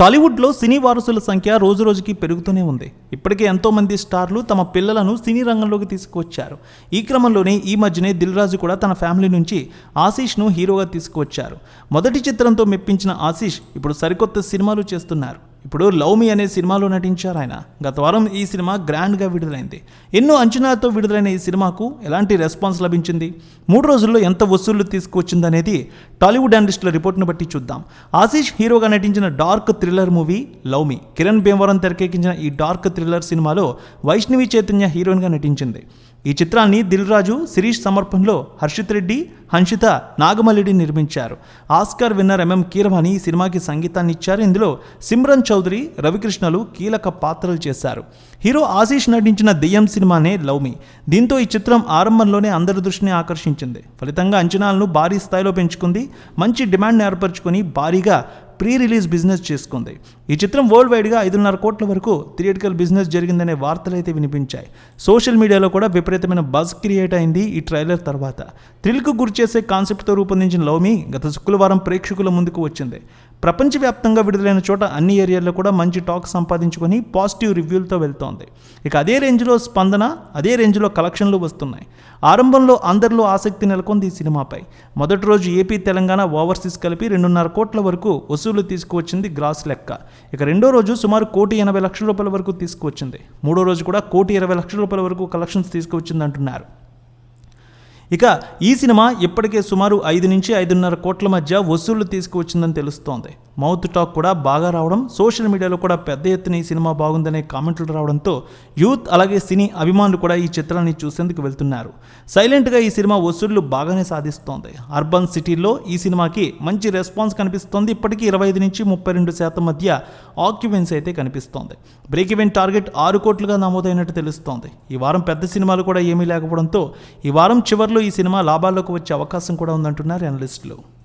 టాలీవుడ్లో సినీ వారసుల సంఖ్య రోజురోజుకి పెరుగుతూనే ఉంది. ఇప్పటికే ఎంతోమంది స్టార్లు తమ పిల్లలను సినీ రంగంలోకి తీసుకువచ్చారు. ఈ క్రమంలోనే ఈ మధ్యనే దిల్ రాజు కూడా తన ఫ్యామిలీ నుంచి ఆశీష్ను హీరోగా తీసుకువచ్చారు. మొదటి చిత్రంతో మెప్పించిన ఆశీష్ ఇప్పుడు సరికొత్త సినిమాలు చేస్తున్నారు. ఇప్పుడు లవ్ మీ అనే సినిమాలో నటించారు ఆయన. గత వారం ఈ సినిమా గ్రాండ్గా విడుదలైంది. ఎన్నో అంచనాలతో విడుదలైన ఈ సినిమాకు ఎలాంటి రెస్పాన్స్ లభించింది? మూడు రోజుల్లో ఎంత వసూళ్ళు తీసుకువచ్చిందనేది టాలీవుడ్ అనలిస్టుల రిపోర్ట్ను బట్టి చూద్దాం. ఆశీష్ హీరోగా నటించిన dark thriller movie love me. Kiran Bhimavaram తెరకెక్కించిన ఈ డార్క్ థ్రిల్లర్ సినిమాలో వైష్ణవి చైతన్య హీరోయిన్గా నటించింది. ఈ చిత్రాన్ని దిల్ రాజు శిరీష్ సమర్పణలో హర్షిత్ రెడ్డి హన్షిత నాగమల్లిడి నిర్మించారు. ఆస్కార్ విన్నర్ ఎంఎం కీరవాణి ఈ సినిమాకి సంగీతాన్ని ఇచ్చారు. ఇందులో సిమ్రన్ చౌదరి రవికృష్ణలు కీలక పాత్రలు చేశారు. హీరో ఆశీష్ నటించిన దెయ్యం సినిమానే లవ్ మీ. దీంతో ఈ చిత్రం ఆరంభంలోనే అందరి దృష్టిని ఆకర్షించింది. ఫలితంగా అంచనాలను భారీ స్థాయిలో పెంచుకుంది. మంచి డిమాండ్ ఏర్పరచుకొని భారీగా ప్రీ రిలీజ్ బిజినెస్ చేసుకుంది. ఈ చిత్రం వరల్డ్ వైడ్గా ఐదున్నర కోట్ల వరకు థియేటికల్ బిజినెస్ జరిగిందనే వార్తలు అయితే వినిపించాయి. సోషల్ మీడియాలో కూడా విపరీతమైన బజ్ క్రియేట్ అయింది ఈ ట్రైలర్ తర్వాత. థ్రిల్కు గురిచేసే కాన్సెప్ట్తో రూపొందించిన లవ్మి గత శుక్రవారం ప్రేక్షకుల ముందుకు వచ్చింది. ప్రపంచవ్యాప్తంగా విడుదలైన చోట అన్ని ఏరియాల్లో కూడా మంచి టాక్ సంపాదించుకొని పాజిటివ్ రివ్యూలతో వెళ్తోంది. ఇక అదే రేంజ్లో స్పందన అదే రేంజ్లో కలెక్షన్లు వస్తున్నాయి. ఆరంభంలో అందరిలో ఆసక్తి నెలకొంది ఈ సినిమాపై. మొదటి రోజు ఏపీ తెలంగాణ ఓవర్సీస్ కలిపి రెండున్నర కోట్ల వరకు వసూలు తీసుకువచ్చింది గ్రాస్ లెక్క. ఇక రెండో రోజు సుమారు కోటి ఎనభై లక్షల రూపాయల వరకు తీసుకువచ్చింది. మూడో రోజు కూడా కోటి ఇరవై లక్షల రూపాయల వరకు కలెక్షన్స్ తీసుకువచ్చింది అంటున్నారు ఇక ఈ సినిమా ఇప్పటికే సుమారు ఐదు నుంచి ఐదున్నర కోట్ల మధ్య వసూళ్ళు తీసుకువచ్చిందని తెలుస్తోంది. మౌత్ టాక్ కూడా బాగా రావడం సోషల్ మీడియాలో కూడా పెద్ద ఎత్తున ఈ సినిమా బాగుందనే కామెంట్లు రావడంతో యూత్ అలాగే సినీ అభిమానులు కూడా ఈ చిత్రాన్ని చూసేందుకు వెళ్తున్నారు. సైలెంట్గా ఈ సినిమా వసూళ్ళు బాగానే సాధిస్తోంది. అర్బన్ సిటీల్లో ఈ సినిమాకి మంచి రెస్పాన్స్ కనిపిస్తోంది. ఇప్పటికీ ఇరవై ఐదు నుంచి ముప్పై రెండు శాతం మధ్య ఆక్యుపెన్సీ అయితే కనిపిస్తోంది. బ్రేక్ ఈవెన్ టార్గెట్ ఆరు కోట్లుగా నమోదైనట్టు తెలుస్తోంది. ఈ వారం పెద్ద సినిమాలు కూడా ఏమీ లేకపోవడంతో ఈ వారం చివరిలో ఈ సినిమా లాభాల్లోకి వచ్చే అవకాశం కూడా ఉందంటున్నారు అనలిస్టులు